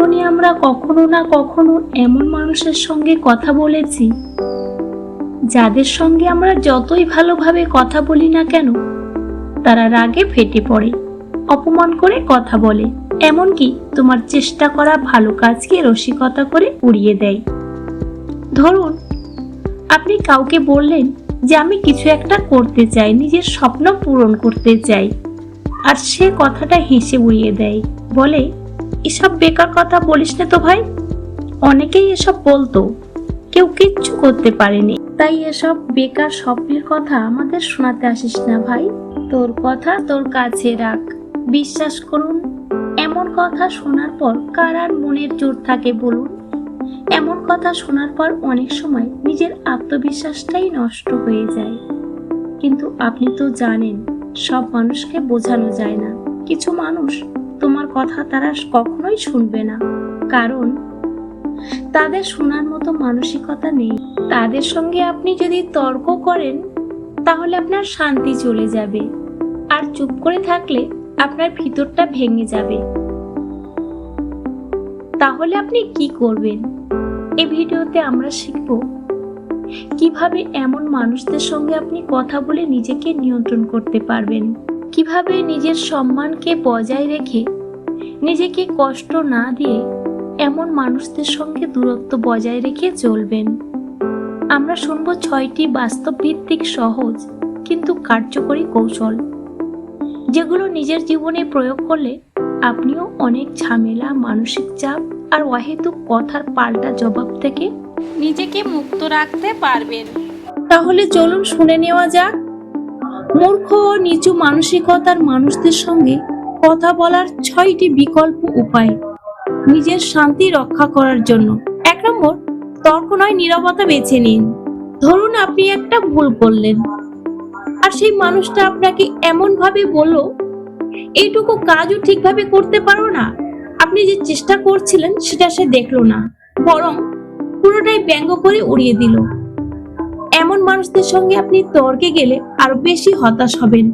আমরা কখনো না কখনো এমন মানুষের সঙ্গে কথা বলেছি, যাদের সঙ্গে আমরা যতই ভালোভাবে কথা বলি না কেন, তারা রাগে ফেটে পড়ে, অপমান করে কথা বলে। এমনকি তোমার চেষ্টা করা ভালো কাজকে রসিকতা করে উড়িয়ে দেয়। ধরুন, আপনি কাউকে বললেন যে আমি কিছু একটা করতে চাই, নিজের স্বপ্ন পূরণ করতে চাই, আর সে কথাটা হেসে উড়িয়ে দেয়। বলে এসব বেকার কথা বলিস না তো ভাই। অনেকেই এসব বলতো, কেউ কিচ্ছু করতে পারেনি। তাই এসব বেকার স্বপ্নের কথা আমাদের শোনাতে আসিস না ভাই। তোর কথা তোর কাছে রাখ। বিশ্বাস করুন, এমন কথা শোনার পর কার আর মনের জোর থাকে বলুন? এমন কথা শোনার পর অনেক সময় নিজের আত্মবিশ্বাসটাই নষ্ট হয়ে যায়। কিন্তু আপনি তো জানেন, সব মানুষকে বোঝানো যায় না। কিছু মানুষ তোমার কথা তারা কখনোই শুনবে না। কারণ তাদের শোনার মতো মানসিকতা নেই। তাদের সঙ্গে আপনি যদি তর্ক করেন, তাহলে আপনার শান্তি চলে যাবে। আর চুপ করে থাকলে আপনার ভিতরটা ভেঙে যাবে। তাহলে আপনি কি করবেন? এ ভিডিওতে আমরা শিখব কীভাবে এমন মানুষদের সঙ্গে আপনি কথা বলে নিজেকে নিয়ন্ত্রণ করতে পারবেন। কীভাবে নিজের সম্মানকে বজায় রেখে নিজেকে কষ্ট না দিয়ে এমন মানুষদের সঙ্গে দূরত্ব বজায় রেখে চলবেন? আমরা শুনব ছয়টি বাস্তবভিত্তিক সহজ কিন্তু কার্যকরী কৌশল, যেগুলো নিজের জীবনে প্রয়োগ করলে আপনিও অনেক ঝামেলা, মানসিক চাপ আর অহেতুক কথার পাল্টা জবাব থেকে নিজেকে মুক্ত রাখতে পারবেন। তাহলে চলুন শুনে নেওয়া যাক মূর্খ ও নিচু মানসিকতার মানুষদের সঙ্গে কথা বলার ছয়টি বিকল্প উপায়। নিজের শান্তি রক্ষা করার জন্য। এক নম্বর, তর্ক নয়, নীরবতা বেছে নিন। ধরুন আপনি একটা ভুল করলেন। আর সেই মানুষটা আপনাকে এমন ভাবে বলল, এইটুকু কাজও ঠিকভাবে করতে পারো না। আপনি যে চেষ্টা করছিলেন, সেটা সে দেখল না। বরং পুরোটাই ব্যঙ্গ করে উড়িয়ে দিল। এমন মানুষদের সঙ্গে আপনি তর্কে গেলে আরও বেশি হতাশ হবেন।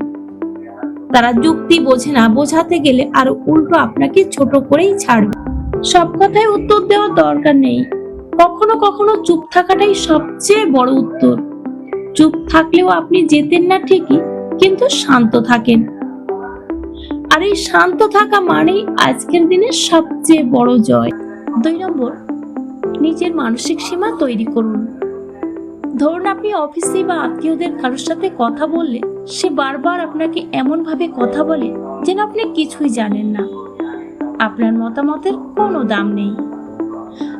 তারা যুক্তি বোঝে না, বোঝাতে গেলে আরও উল্টো আপনাকে ছোট করেই ছাড়বে। সব কথায় উত্তর দেওয়ার দরকার নেই। কখনো কখনো চুপ থাকাটাই সবচেয়ে বড় উত্তর। চুপ থাকলেও আপনি যেতেন না ঠিকই, কিন্তু শান্ত থাকেন। আর এই শান্ত থাকা মানেই আজকের দিনে সবচেয়ে বড় জয়। দুই নম্বর, নিজের মানসিক সীমা তৈরি করুন। ধরুন আপনি অফিসে বা আত্মীয়দের কারোর সাথে কথা বললে, সে বারবার আপনাকে এমন ভাবে কথা বলে যেন আপনি কিছুই জানেন না। আপনার মতামতের কোনো দাম নেই।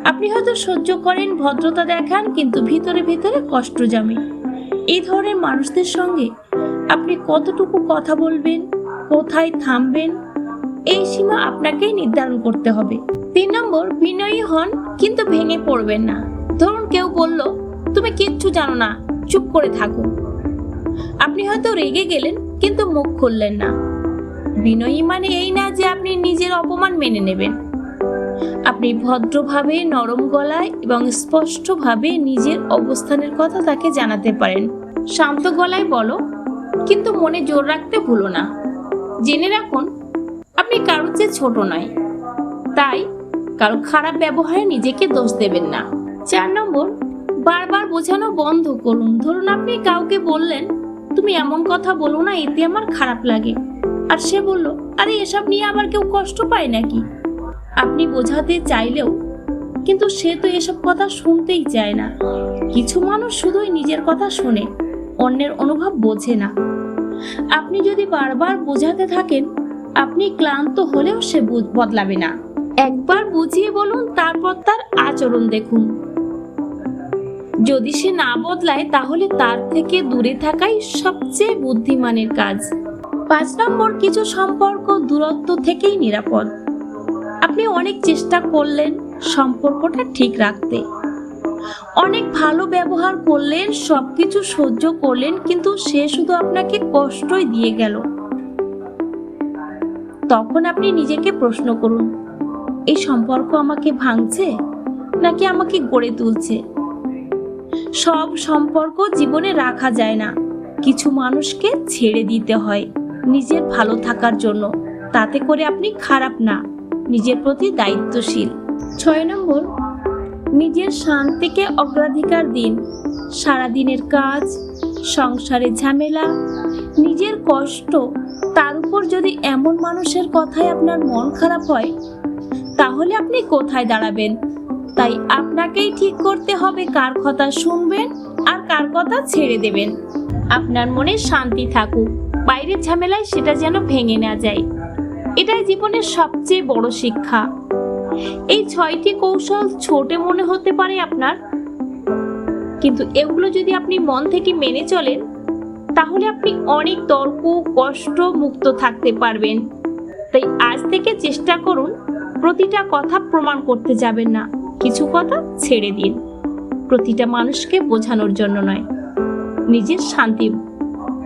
আপনি হয়তো সহ্য করেন, ভদ্রতা দেখান, কিন্তু ভিতরে ভিতরে কষ্ট জমে। এই ধরনের মানুষদের সঙ্গে আপনি কতটুকু কথা বলবেন, কোথায় থামবেন, এই সীমা আপনাকেই নির্ধারণ করতে হবে। তিন নম্বর, বিনয়ী হন, কিন্তু ভেঙে পড়বেন না। ধরুন কেউ বলল তুমি কিচ্ছু জানো না। চুপ করে থাকো। আপনি হয়তো রেগে গেলেন, কিন্তু মুখ খুললেন না। বিনয়ী মানে এই না যে আপনি নিজের অপমান মেনে নেবেন। আপনি ভদ্রভাবে, নরম গলায় এবং স্পষ্টভাবে নিজের অবস্থানের কথা তাকে জানাতে পারেন। শান্ত গলায় বলো, কিন্তু মনে জোর রাখতে ভুলো না। জেনে রাখুন, আপনি কারোর চেয়ে ছোট নয়। তাই, কারও খারাপ ব্যবহারে নিজেকে দোষ দেবেন না। চার নম্বর বারবার বোঝানো বন্ধ করুন। ধরুন আপনি কাউকে বললেন, তুমি এমন কথা বলো না, এতে আমার খারাপ লাগে। আর সে বলল, আরে, এসব নিয়ে আবার কেউ কষ্ট পায় নাকি? আপনি বোঝাতে চাইলেও, কিন্তু সে তো এসব কথা শুনতেই চায় না। কিছু মানুষ শুধুই নিজের কথা শোনে, অন্যের অনুভব বোঝে না। আপনি যদি বারবার বোঝাতে থাকেন, আপনি ক্লান্ত হলেও সে বদলাবে না। একবার বুঝিয়ে বলুন, তারপর তার আচরণ দেখুন। যদি সে না বদলায়, তাহলে তার থেকে দূরে থাকাই সবচেয়ে বুদ্ধিমানের কাজ। পাঁচ নম্বর, কিছু সম্পর্ক দূরত্ব থেকেই নিরাপদ। আপনি অনেক চেষ্টা করলেন সম্পর্কটা ঠিক রাখতে। অনেক ভালো ব্যবহার করলেন সবকিছু সহ্য করলেন, কিন্তু সে শুধু আপনাকে কষ্টই দিয়ে গেল। তখন আপনি নিজেকে প্রশ্ন করুন, এই সম্পর্ক আমাকে ভাঙছে নাকি আমাকে গড়ে তুলছে? সব সম্পর্ক জীবনে রাখা যায় না। কিছু মানুষকে ছেড়ে দিতে হয় নিজের ভালো থাকার জন্য। তাতে করে আপনি খারাপ না, নিজের প্রতি দায়িত্বশীল। ছয় নম্বর, নিজের শান্তিকে অগ্রাধিকার দিন। সারাদিনের কাজ সংসারের ঝামেলা, নিজের কষ্ট, তার উপর যদি এমন মানুষের কথায় আপনার মন খারাপ হয়, তাহলে আপনি কোথায় দাঁড়াবেন? তাই আপনাকেই ঠিক করতে হবে কার কথা শুনবেন আর কার কথা ছেড়ে দেবেন। আপনার মনে শান্তি থাকুক, বাইরের ঝামেলায় সেটা যেন ভেঙে না যায়। এটাই জীবনের সবচেয়ে বড় শিক্ষা। এই ছয়টি কৌশল ছোটে মনে হতে পারে আপনার, কিন্তু এগুলো যদি আপনি মন থেকে মেনে চলেন, তাহলে আপনি অনেক তর্ক, কষ্ট মুক্ত থাকতে পারবেন। তাই আজ থেকে চেষ্টা করুন, প্রতিটা কথা প্রমাণ করতে যাবেন না। কিছু কথা ছেড়ে দিন। প্রতিটা মানুষকে বোঝানোর জন্য নয়, নিজের শান্তি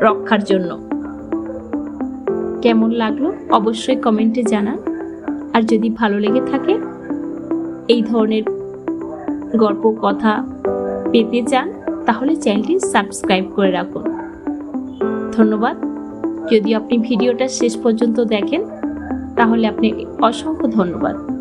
রক্ষার জন্য। কেমন লাগল অবশ্যই কমেন্টে জানান। আর যদি ভালো লেগে থাকে, এই ধরনের গল্প কথা পেতে চান, তাহলে চ্যানেলটি সাবস্ক্রাইব করে রাখুন। ধন্যবাদ। যদি আপনি ভিডিওটা শেষ পর্যন্ত দেখেন, তাহলে আপনি অসংখ্য ধন্যবাদ।